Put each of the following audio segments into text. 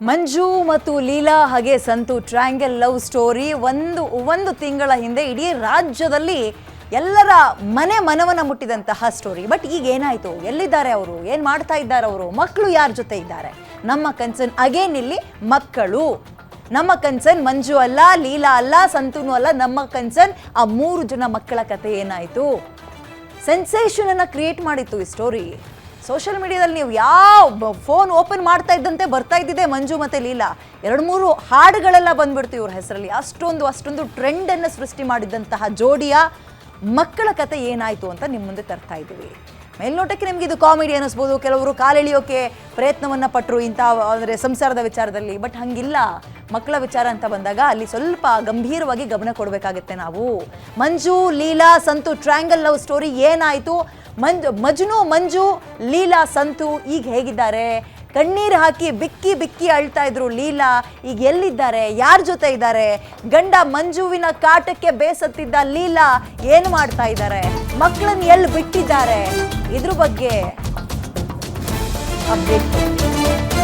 ಮಂಜು ಮತ್ತು ಲೀಲಾ ಹಾಗೆ Santu triangle love story ಒಂದು ಒಂದು ತಿಂಗಳ ಹಿಂದೆ ಇಡೀ ರಾಜ್ಯದಲ್ಲಿ ಎಲ್ಲರ ಮನೆ ಮನವನ್ನ ಮುಟ್ಟಿದಂತಹ ಸ್ಟೋರಿ. ಬಟ್ ಈಗ ಏನಾಯ್ತು? ಎಲ್ಲಿದ್ದಾರೆ ಅವರು? ಏನ್ ಮಾಡ್ತಾ ಇದ್ದಾರೆ ಅವರು? ಮಕ್ಕಳು ಯಾರ ಜೊತೆ ಇದ್ದಾರೆ? ನಮ್ಮ ಕನ್ಸರ್ನ್ ಅಗೇನ್ ಇಲ್ಲಿ ಮಕ್ಕಳು. ನಮ್ಮ ಕನ್ಸರ್ನ್ ಮಂಜು ಅಲ್ಲ, ಲೀಲಾ ಅಲ್ಲ, ಸಂತೂನು ಅಲ್ಲ, ನಮ್ಮ ಕನ್ಸರ್ನ್ ಆ ಮೂರು ಜನ ಮಕ್ಕಳ ಕತೆ ಏನಾಯ್ತು? ಸೆನ್ಸೇಷನ್ ಅನ್ನ ಕ್ರಿಯೇಟ್ ಮಾಡಿತ್ತು ಈ ಸ್ಟೋರಿ ಸೋಷಿಯಲ್ ಮೀಡಿಯಾದಲ್ಲಿ ನೀವು ಯಾವ ಫೋನ್ ಓಪನ್ ಮಾಡ್ತಾ ಇದ್ದಂತೆ ಬರ್ತಾ ಇದ್ದಿದೆ ಮಂಜು ಮತ್ತೆ ಲೀಲಾ. ಎರಡು ಮೂರು ಹಾಡುಗಳೆಲ್ಲ ಬಂದ್ಬಿಡ್ತು ಇವ್ರ ಹೆಸರಲ್ಲಿ. ಅಷ್ಟೊಂದು ಅಷ್ಟೊಂದು ಟ್ರೆಂಡ್ ಅನ್ನು ಸೃಷ್ಟಿ ಮಾಡಿದಂತಹ ಜೋಡಿಯ ಮಕ್ಕಳ ಕತೆ ಏನಾಯ್ತು ಅಂತ ನಿಮ್ಮ ಮುಂದೆ ತರ್ತಾ ಇದ್ದೀವಿ. ಮೇಲ್ನೋಟಕ್ಕೆ ನಿಮ್ಗೆ ಇದು ಕಾಮಿಡಿ ಅನ್ನಿಸ್ಬೋದು. ಕೆಲವರು ಕಾಲೆಳೆಯೋಕೆ ಪ್ರಯತ್ನವನ್ನ ಪಟ್ಟರು ಇಂಥ, ಅಂದರೆ ಸಂಸಾರದ ವಿಚಾರದಲ್ಲಿ. ಬಟ್ ಹಂಗಿಲ್ಲ. ಮಕ್ಕಳ ವಿಚಾರ ಅಂತ ಬಂದಾಗ ಅಲ್ಲಿ ಸ್ವಲ್ಪ ಗಂಭೀರವಾಗಿ ಗಮನ ಕೊಡಬೇಕಾಗತ್ತೆ ನಾವು. Manju, Leela, Santhu, triangle love story ಏನಾಯ್ತು? ಮಂಜು, ಮಜ್ನು, ಮಂಜು, ಲೀಲಾ, ಸಂತು ಈಗ ಹೇಗಿದ್ದಾರೆ? ಕಣ್ಣೀರು ಹಾಕಿ ಬಿಕ್ಕಿ ಬಿಕ್ಕಿ ಅಳ್ತಾ ಇದ್ರು ಲೀಲಾ, ಈಗ ಎಲ್ಲಿದ್ದಾರೆ? ಯಾರ ಜೊತೆ ಇದ್ದಾರೆ? ಗಂಡ ಮಂಜುವಿನ ಕಾಟಕ್ಕೆ ಬೇಸತ್ತಿದ್ದ ಲೀಲಾ ಏನು ಮಾಡ್ತಾ ಇದ್ದಾರೆ? ಮಕ್ಕಳನ್ನ ಎಲ್ಲಿ ಬಿಟ್ಟಿದ್ದಾರೆ? ಇದ್ರ ಬಗ್ಗೆ ಅಪ್ಡೇಟ್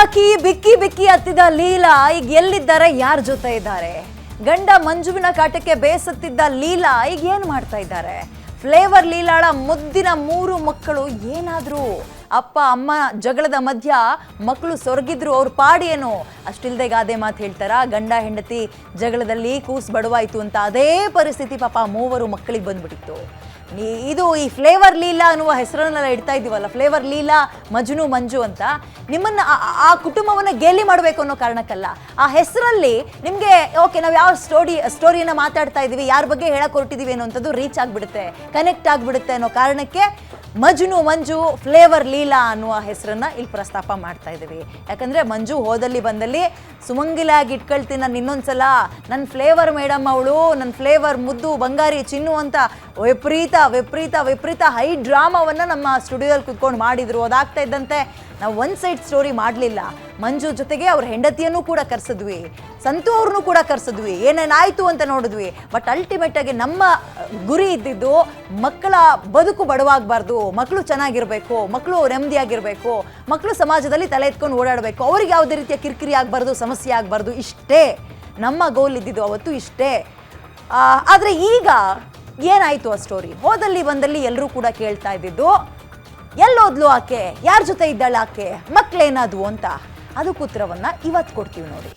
ಕಣ್ಣೀರಾಕಿ ಬಿಕ್ಕಿ ಬಿಕ್ಕಿ ಹತ್ತಿದ ಲೀಲಾ ಈಗ ಎಲ್ಲಿದ್ದಾರೆ? ಯಾರ ಜೊತೆ ಇದ್ದಾರೆ? ಗಂಡ ಮಂಜುವಿನ ಕಾಟಕ್ಕೆ ಬೇಸತ್ತಿದ್ದ ಲೀಲಾ ಈಗ ಏನ್ ಮಾಡ್ತಾ ಇದ್ದಾರೆ? ಫ್ಲೇವರ್ ಲೀಲಾಳ ಮುದ್ದಿನ ಮೂರು ಮಕ್ಕಳು ಏನಾದ್ರು? ಅಪ್ಪ, ಅಮ್ಮ ಜಗಳದ ಮಧ್ಯ ಮಕ್ಕಳು ಸೊರಗಿದ್ರು, ಅವ್ರ ಪಾಡೇನು ಅಷ್ಟಿಲ್ದೆ ಗಾದೆ ಮಾತು ಹೇಳ್ತಾರ? ಗಂಡ, ಹೆಂಡತಿ ಜಗಳದಲ್ಲಿ ಕೂಸ್ ಬಡವಾಯ್ತು ಅಂತ ಅದೇ ಪರಿಸ್ಥಿತಿ ಪಾಪ ಮೂವರು ಮಕ್ಕಳಿಗೆ ಬಂದ್ಬಿಟ್ಟಿತ್ತು. ಇದು ಈ ಫ್ಲೇವರ್ ಲೀಲಾ ಅನ್ನುವ ಹೆಸರನ್ನೆಲ್ಲ ಇಡ್ತಾ ಇದ್ದೀವಲ್ಲ ಫ್ಲೇವರ್ ಲೀಲಾ, ಮಜ್ನು, ಮಂಜು ಅಂತ. ನಿಮ್ಮನ್ನ ಆ- ಕುಟುಂಬವನ್ನ ಗೇಲಿ ಮಾಡಬೇಕು ಅನ್ನೋ ಕಾರಣಕ್ಕಲ್ಲ. ಆ ಹೆಸರಲ್ಲಿ ನಿಮಗೆ ಓಕೆ ನಾವು ಯಾವ ಸ್ಟೋರಿ ಸ್ಟೋರಿಯನ್ನ ಮಾತಾಡ್ತಾ ಇದ್ದೀವಿ ಯಾರ ಬಗ್ಗೆ ಹೇಳಕ್ ಹೊರಟಿದ್ದೀವಿ ಅನ್ನೋಂಥದ್ದು ರೀಚ್ ಆಗಿಬಿಡುತ್ತೆ ಕನೆಕ್ಟ್ ಆಗಿಬಿಡುತ್ತೆ ಅನ್ನೋ ಕಾರಣಕ್ಕೆ ಮಜ್ನು ಮಂಜು ಫ್ಲೇವರ್ ಲೀಲಾ ಅನ್ನುವ ಹೆಸರನ್ನ ಇಲ್ಲಿ ಪ್ರಸ್ತಾಪ ಮಾಡ್ತಾ ಇದ್ದೀವಿ. ಯಾಕಂದ್ರೆ ಮಂಜು ಹೋದಲ್ಲಿ ಬಂದಲ್ಲಿ ಸುಮಂಗಿಲಾಗಿ ಇಟ್ಕೊಳ್ತೀನಿ ನಾನು ಇನ್ನೊಂದ್ಸಲ. ನನ್ನ ಫ್ಲೇವರ್ ಮೇಡಮ್ ಅವಳು ನನ್ನ ಫ್ಲೇವರ್ ಮುದ್ದು, ಬಂಗಾರಿ, ಚಿನ್ನು ಅಂತ ವಿಪರೀತ ವಿಪರೀತ ವಿಪರೀತ ಹೈ ಡ್ರಾಮಾವನ್ನು ನಮ್ಮ ಸ್ಟುಡಿಯೋದಲ್ಲಿ ಕುತ್ಕೊಂಡು ಮಾಡಿದ್ರು. ಅದಾಗ್ತಾ ಇದ್ದಂತೆ ನಾವು ಒನ್ ಸೈಡ್ ಸ್ಟೋರಿ ಮಾಡಲಿಲ್ಲ. ಮಂಜು ಜೊತೆಗೆ ಅವ್ರ ಹೆಂಡತಿಯನ್ನು ಕೂಡ ಕರೆಸಿದ್ವಿ. ಸಂತು ಅವ್ರನ್ನೂ ಕೂಡ ಕರೆಸಿದ್ವಿ. ಏನೇನಾಯಿತು ಅಂತ ನೋಡಿದ್ವಿ. ಬಟ್ ಅಲ್ಟಿಮೇಟ್ ಆಗಿ ನಮ್ಮ ಗುರಿ ಇದ್ದಿದ್ದು ಮಕ್ಕಳ ಬದುಕು ಬಡವಾಗಬಾರ್ದು. ಮಕ್ಕಳು ಚೆನ್ನಾಗಿರಬೇಕು. ಮಕ್ಕಳು ನೆಮ್ಮದಿಯಾಗಿರಬೇಕು. ಮಕ್ಕಳು ಸಮಾಜದಲ್ಲಿ ತಲೆ ಎತ್ಕೊಂಡು ಓಡಾಡಬೇಕು. ಅವ್ರಿಗೆ ಯಾವುದೇ ರೀತಿಯ ಕಿರಿಕಿರಿ ಆಗಬಾರ್ದು, ಸಮಸ್ಯೆ ಆಗಬಾರ್ದು, ಇಷ್ಟೇ. ನಮ್ಮ ಗೋಲ್ ಇದ್ದಿದ್ದು ಅವತ್ತು ಇಷ್ಟೇ. ಆದ್ರೆ ಈಗ ಏನಾಯಿತು ಆ ಸ್ಟೋರಿ ಹೋದಲ್ಲಿ ಬಂದಲ್ಲಿ ಎಲ್ಲರೂ ಕೂಡ ಕೇಳ್ತಾ ಇದ್ದಿದ್ದು ಎಲ್ಲೋದ್ಲು ಆಕೆ? ಯಾರ ಜೊತೆ ಇದ್ದಾಳ ಆಕೆ? ಮಕ್ಳೇನಾದ್ವು ಅಂತ. ಅದಕ್ಕೆ ಉತ್ತರವನ್ನ ಇವತ್ತು ಕೊಡ್ತೀವಿ ನೋಡಿ.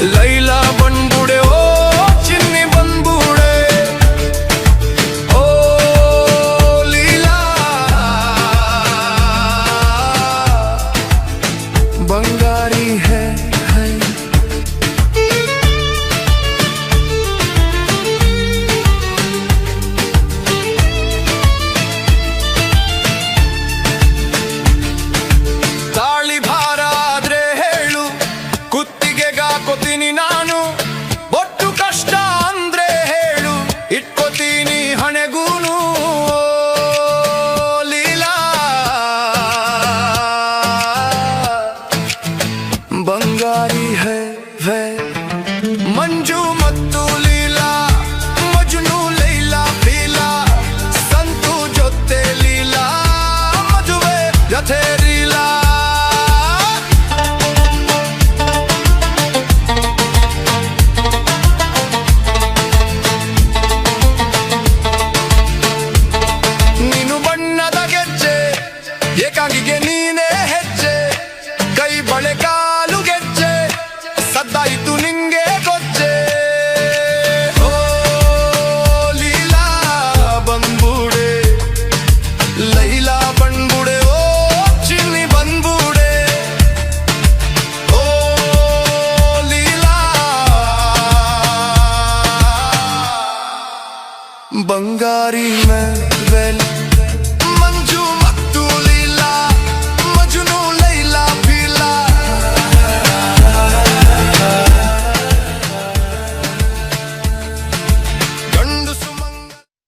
ಲೀಲಾ горит. बंगारी मैं वेल